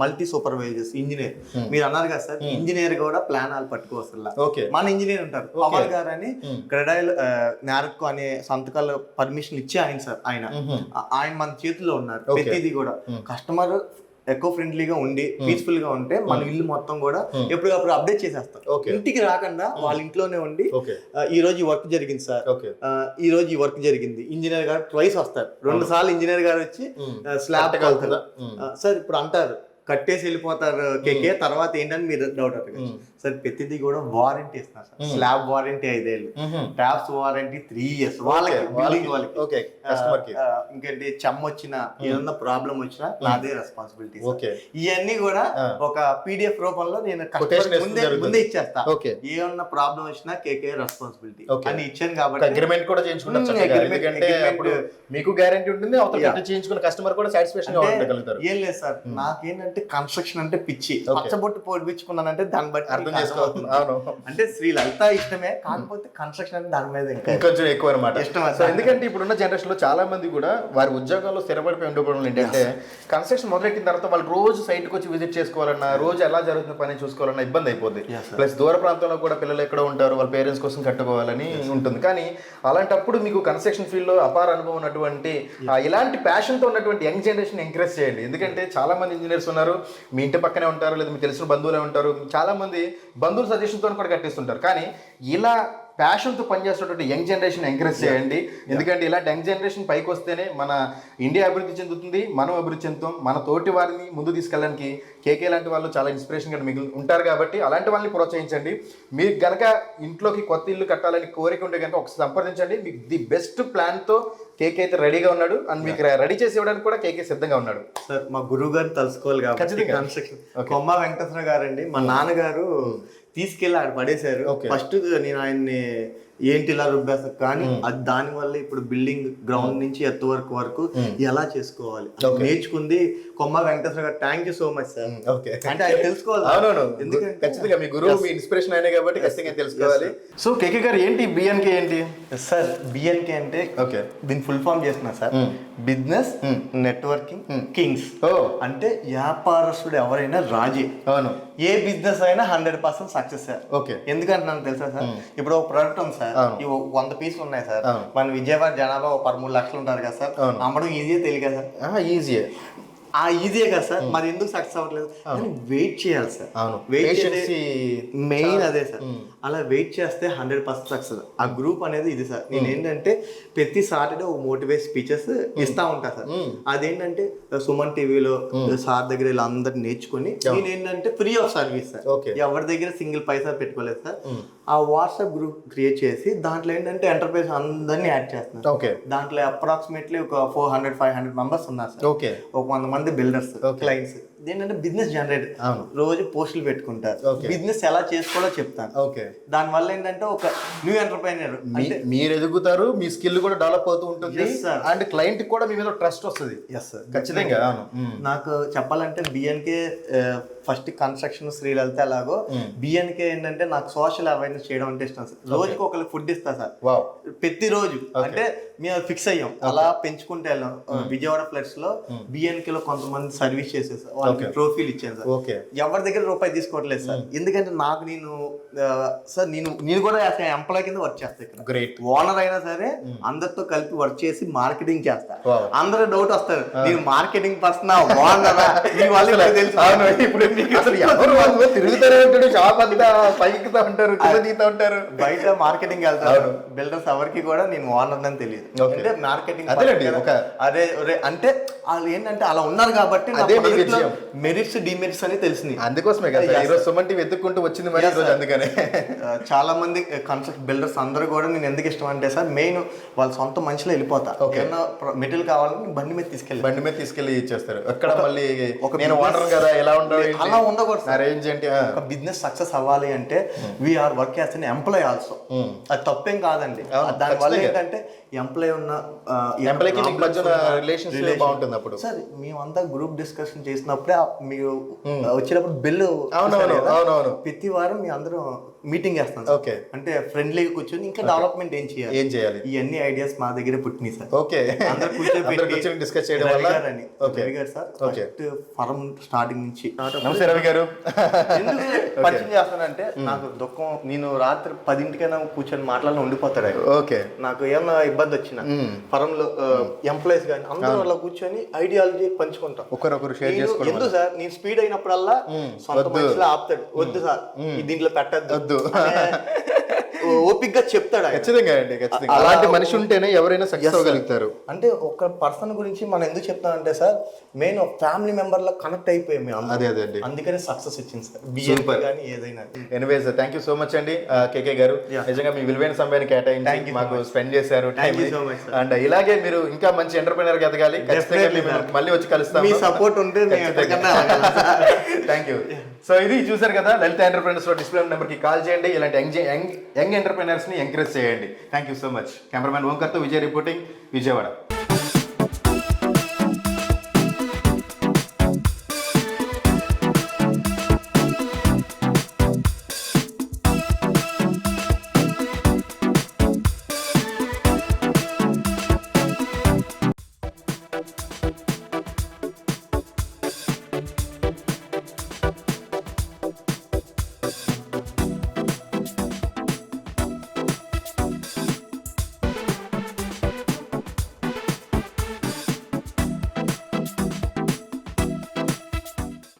మల్టీ సూపర్వైజర్స్ ఇంజనీర్ మీరు అన్నారు కదా సార్ ఇంజనీర్ కూడా ప్లాన్ వాళ్ళు పట్టుకోవసలా ఓకే. మన ఇంజనీర్ ఉంటారు. పవన్ గారు అని క్రెడైల్ నారక్ అనే సంతకాలు పర్మిషన్ ఇచ్చి ఆయన సార్ ఆయన. ఆయన మన చేతిలో ఉన్నారు. ప్రతిదీ కూడా. కస్టమర్ ఎకో ఫ్రెండ్లీగా ఉండి పీస్ఫుల్గా ఉంటే మన ఇల్లు మొత్తం కూడా ఎప్పటికప్పుడు అప్డేట్ చేసేస్తాం. ఇంటికి రాకుండా వాళ్ళ ఇంట్లోనే ఉండి ఈ రోజు ఈ వర్క్ జరిగింది సార్. ఈ రోజు ఈ వర్క్ జరిగింది. ఇంజనీర్ గారు ట్వైస్ వస్తారు. రెండు సార్లు ఇంజనీర్ గారు వచ్చి స్లాబ్ కట్టగలుగుతుందా? సార్ ఇప్పుడు అంటారు కట్టేసి వెళ్ళిపోతారు కేకే తర్వాత ఏంటని మీరు డౌట్ అడగచ్చు. సార్ ప్రతిదీ కూడా వారంటీ ఇస్తున్నారు సార్. స్లాబ్ వారంటీ ఐదేళ్ళు. Taps warranty three years. వాళ్ళకి బిల్డింగ్ వాళ్ళకి. ఇంకేంటి చెమ్మ వచ్చినా ఏదన్నా ప్రాబ్లం వచ్చినా నాదే రెస్పాన్సిబిలిటీ ఓకే. ఇవన్నీ కూడా. ఒక పీడిఎఫ్ రూపంలో నేను ముందే. ముందే ఇచ్చేస్తా. ఏమన్నా ప్రాబ్లం వచ్చినా కేకే రెస్పాన్సిబిలిటీ. అని ఇచ్చాను కాబట్టి. అగ్రిమెంట్ కూడా అప్పుడు మీకు గ్యారంటీ ఉంటుంది చేయించుకున్న కస్టమర్ కూడా సాటిస్ఫాక్షన్ ఏం లేదు సార్. నాకేంటంటే కన్స్ట్రక్షన్ అంటే పిచ్చి. పచ్చబొట్టు పోడిపించుకున్నానంటే దాన్ని బట్టి అర్థం అర్థమవుతుంది. అవును. అంటే శ్రీ లలిత ఇష్టమే కాకపోతే కన్స్ట్రక్షన్ దాని మీద ఇంకొంచెం ఎక్కువ అనమాట ఇష్టం సో ఎందుకంటే ఇప్పుడున్న జనరేషన్లో చాలా మంది కూడా వారి ఉద్యోగాల్లో స్థిరపడిపోయి ఉండిపోవడం ఏంటంటే కన్స్ట్రక్షన్ మొదలెట్టిన తర్వాత వాళ్ళు రోజు సైట్కి వచ్చి విజిట్ చేసుకోవాలన్నా రోజు ఎలా జరుగుతున్న పని చూసుకోవాలన్నా ఇబ్బంది అయిపోద్ది. ప్లస్ దూర ప్రాంతంలో కూడా పిల్లలు ఎక్కడ ఉంటారు వాళ్ళ పేరెంట్స్ కోసం కట్టుకోవాలని ఉంటుంది. కానీ అలాంటప్పుడు మీకు కన్స్ట్రక్షన్ ఫీల్డ్లో అపార అనుభవం ఉన్నటువంటి ఇలాంటి ప్యాషన్తో ఉన్నటువంటి యంగ్ జనరేషన్ ఎంకరేజ్ చేయండి. ఎందుకంటే చాలా మంది ఇంజనీర్స్ ఉన్నారు మీ ఇంటి పక్కనే ఉంటారు లేదా మీకు తెలిసిన బంధువులే ఉంటారు. చాలా మంది బంధువుల సజెషన్తో కూడా కట్టిస్తుంటారు. కానీ ఇలా ప్యాషన్తో పనిచేస్తున్నటువంటి యంగ్ జనరేషన్ ఎంకరేజ్ చేయండి. ఎందుకంటే ఇలాంటి యంగ్ జనరేషన్ పైకి వస్తేనే మన ఇండియా అభివృద్ధి చెందుతుంది మనం అభివృద్ధి చెందుతాం మన తోటి వారిని ముందు తీసుకెళ్ళడానికి కేకే లాంటి వాళ్ళు చాలా ఇన్స్పిరేషన్గా మిగిలి ఉంటారు కాబట్టి అలాంటి వాళ్ళని ప్రోత్సహించండి. మీకు గనక ఇంట్లోకి కొత్త ఇల్లు కట్టాలని కోరిక ఉంటే కనుక ఒకసారి సంప్రదించండి. మీకు ది బెస్ట్ ప్లాన్తో కేకే అయితే రెడీగా ఉన్నాడు. అండ్ మీకు రెడీ చేసి ఇవ్వడానికి కూడా కేకే సిద్ధంగా ఉన్నాడు. సార్ మా గురువు గారిని తలుసుకోవాలి కాబట్టి కొమ్మ వెంకటేశ్వర గారండి మా నాన్నగారు తీసుకెళ్ళి ఆడ పడేశారు. ఫస్ట్ నేను ఆయన్ని ఏంటి ఇలా రుబ్బేస్తా కానీ అది దాని వల్ల ఇప్పుడు బిల్డింగ్ గ్రౌండ్ నుంచి ఎత్తు వరకు వరకు ఎలా చేసుకోవాలి? అది నేర్చుకుంది కొమ్మ వెంకటేశ్వర గారు. Thank you so much sir okay. అంటే ఆయన తెలుసుకోవాలి. అవునవును. ఎందుకంటే ఖచ్చితంగా మీ గురువు మీ ఇన్స్పిరేషన్ అయినా కాబట్టి ఖచ్చితంగా తెలుసుకోవాలి. సో కేకే గారు ఏంటి బిఎన్కే ఏంటి? సార్ బిఎన్కే అంటే ఓకే. దీన్ని ఫుల్ ఫామ్ చేస్తున్నా సార్ బిజినెస్ నెట్వర్కింగ్ కింగ్స్ ఓ. అంటే వ్యాపారస్తుడు ఎవరైనా రాజే. అవును. ఏ బిజినెస్ అయినా hundred percent success sir okay. ఎందుకంటే నాకు తెలుసా సార్ ఇప్పుడు ఒక ప్రోడక్ట్ ఉంది సార్. ఇవి వంద పీసులు ఉన్నాయి సార్. మన విజయవాడ జనాభా ఒక పదమూడు లక్షలు ఉంటారు కదా సార్. అమ్మడం ఈజీ తెలియదు కదా సార్ ఈజీయే ఆ ఈజీయే కదా సార్. మరి ఎందుకు సక్సెస్ అవ్వట్లేదు? వెయిట్ చేయాలి సార్. అవును. వెయిట్ పేషెన్సీ మెయిన్ అదే సార్. అలా వెయిట్ చేస్తే హండ్రెడ్ పర్సెంట్ సక్సెస్ ఆ గ్రూప్ అనేది ఇది సార్. నేను ఏంటంటే ప్రతి సాటర్డే ఒక మోటివేట్ స్పీచెస్ ఇస్తా ఉంటా సార్. అదేంటంటే సుమన్ టీవీలో సార్ దగ్గర ఇలా అందరు నేర్చుకొని నేను ఏంటంటే ఫ్రీ ఆఫ్ సర్వీస్ సార్. ఎవరి దగ్గర సింగిల్ పైసా పెట్టుకోలేదు సార్. ఆ వాట్సాప్ గ్రూప్ క్రియేట్ చేసి దాంట్లో ఏంటంటే ఎంటర్ప్రైజ్ అందరినీ యాడ్ చేస్తున్నారు. ఓకే. దాంట్లో అప్రాక్సిమేట్లీ ఒక four hundred five hundred members ఉన్నారు సార్. ఓకే. ఒక వంద మంది బిల్డర్స్ క్లయింట్స్ ఏంటంటే బిజినెస్ జనరేట్ అవును. రోజు పోస్టులు పెట్టుకుంటారు. బిజినెస్ ఎలా చేసుకోవాలో చెప్తాను ఓకే. దాని వల్ల ఏంటంటే ఒక న్యూ ఎంటర్ప్రైనర్ మీరు ఎదుగుతారు మీ స్కిల్ కూడా డెవలప్ అవుతూ ఉంటుంది. అండ్ క్లయింట్ కూడా మీ మీద ట్రస్ట్ వస్తుంది. ఎస్ సార్ ఖచ్చితంగా. నాకు చెప్పాలంటే బిఎన్కే ఫస్ట్ కన్స్ట్రక్షన్ శ్రీలలిత ఎలాగో బిఎన్కే ఏంటంటే నాకు సోషల్ అవేర్నెస్ చేయడం అంటే ఇష్టం సార్. రోజుకి ఒకరికి ఫుడ్ ఇస్తా సార్. వావ్ ప్రతిరోజు. అంటే మేము ఫిక్స్ అయ్యాం. అలా పెంచుకుంటే వెళ్ళాం. విజయవాడ ఫ్లడ్స్లో బిఎన్కి లో కొంతమంది సర్వీస్ చేసేది సార్ వాళ్ళకి ట్రోఫీలు ఇచ్చాను సార్. ఎవరి దగ్గర రూపాయి తీసుకోవట్లేదు సార్. ఎందుకంటే నాకు నేను సార్ నేను నేను కూడా ఎంప్లాయ్ కింద వర్క్ చేస్తాను ఇక్కడ. గ్రేట్ ఓనర్ అయినా సరే అందరితో కలిపి వర్క్ చేసి మార్కెటింగ్ చేస్తా. అందరూ డౌట్ వస్తారు నేను మార్కెటింగ్ పర్సన్ ఓనరా మీ వాళ్ళు ఇప్పుడు తెలుసు. అవును ఇప్పుడు మీకు అసలు ఎవరు వాళ్ళు తిరుగుతూనే ఉంటాడు షాప్ అంతా పైకితా ఉంటారు కింద దిగుతూ ఉంటారు. బయట మార్కెటింగ్ వెళ్తారు. బిల్డర్స్ ఎవరికి కూడా నేను ఓనర్ అని తెలియదు. అంటే మార్కెటింగ్ అదేలేండి, ఒక- అదే అంటే వాళ్ళు ఏంటంటే అలా ఉన్నారు కాబట్టి అదే. మెరిట్స్ డిమెరిట్స్ అని తెలిసింది అందుకోసమే కదా ఈరోజు సుమన్ టీవీ ఎత్తుక్కుంటూ వచ్చింది మరి ఈరోజు అందుకనే. చాలా మంది కన్స్ట్రక్ట్ బిల్డర్స్ అందరూ కూడా నేను ఎందుకు ఇష్టం అంటే సార్ మెయిన్ వాళ్ళ సొంత మనిషిలో వెళ్ళిపోతా. ఏమన్నా మెటీరియల్ కావాలని బండి మీద తీసుకెళ్ళి. బండి మీద తీసుకెళ్ళి ఇచ్చేస్తారు. అక్కడ మళ్ళీ ఒక నేను ఓనర్ కదా ఎలా ఉండాలి అలా ఉండకూడదు. అరేంజ్ ఏంటి. ఒక బిజినెస్ సక్సెస్ అవ్వాలి అంటే we're work as an employ also అది తప్పేం కాదండి. దానివల్ల. ఏంటంటే ఎంప్లాయ్ ఉన్న ఆ, ఏమైనా Employee కి మీకు మధ్యన relation- బాగుంటుంది అప్పుడు. సార్ మేమంతా గ్రూప్ డిస్కషన్ చేసినప్పుడే మీరు వచ్చేటప్పుడు బిల్లు అవునవును, అవునవును. ప్రతి వారం మీ అందరూ మీటింగ్ చేస్తాం సార్. ఓకే. అంటే ఫ్రెండ్లీగా కూర్చొని ఇంకా డెవలప్మెంట్ ఏం చేయాలి? ఏం చేయాలి? ఇవన్నీ ఐడియాస్ మా దగ్గర పుట్టినాయి సార్. ఓకే. అందరు కూర్చొని డిస్కస్ చేయడం వల్ల. ఓకే. రవి గారు sir okay. First from starting నుంచి. నమస్తే రవి గారు. పరిచయం చేస్తానంటే నాకు దుఃఖం నేను రాత్రి పదింటికైనా కూర్చొని మాట్లాడి ఉండిపోతాడు. ఓకే. నాకు ఏమన్నా ఇబ్బంది వచ్చిన ఫరంలో ఎంప్లాయీస్ కానీ అందరూ అలా కూర్చొని ఐడియాలజీ పంచుకుంటాం. ఒకరొకరు షేర్ చేసుకోవడం ఎందుకు సార్ నేను స్పీడ్ అయినప్పుడల్లా సొంత మనుషులు ఆపుతాడు. వద్దు సార్ దీంట్లో పెట్టద్దు. వద్దు. ఓపిక్గా చెప్తాడు. ఖచ్చితంగా అండి ఖచ్చితంగా అలాంటి మనిషి ఉంటేనే ఎవరైనా సక్సెస్. అవ్వగలుగుతారు అంటే ఒక పర్సన్ గురించి మనం ఎందుకు చెప్తామంటే సార్ మెయిన్ ఒక ఫ్యామిలీ మెంబర్ లా కనెక్ట్ అయిపోయాం మేము. అదే అదే అండి అందుకనే సక్సెస్ వచ్చింది సార్ బిఎన్పి కానీ ఏదైనా anyways thank you so much అండి కేకే గారు. నిజంగా మీ విలువైన సమయాన్ని కేటాయించి మాకు. స్పెండ్ చేశారు. అండ్ ఇలాగే మీరు ఇంకా మంచి ఎంటర్ప్రినర్గా ఎదగాలి ఖచ్చితంగా. మళ్ళీ వచ్చి కలుస్తాము మీ సపోర్ట్ ఉంటే. థ్యాంక్ యూ సో ఇది చూసారు కదా లలిత ఎంటర్ప్రినర్స్లో డిస్ప్లే నెంబర్కి కాల్ చేయండి ఇలాంటి యంగ్ యంగ్ ఎంటర్ప్రైనర్స్ని ని ఎంకరేజ్ చేయండి thank you so much cameraman ఓంకర్తో Vijay reporting Vijayawada.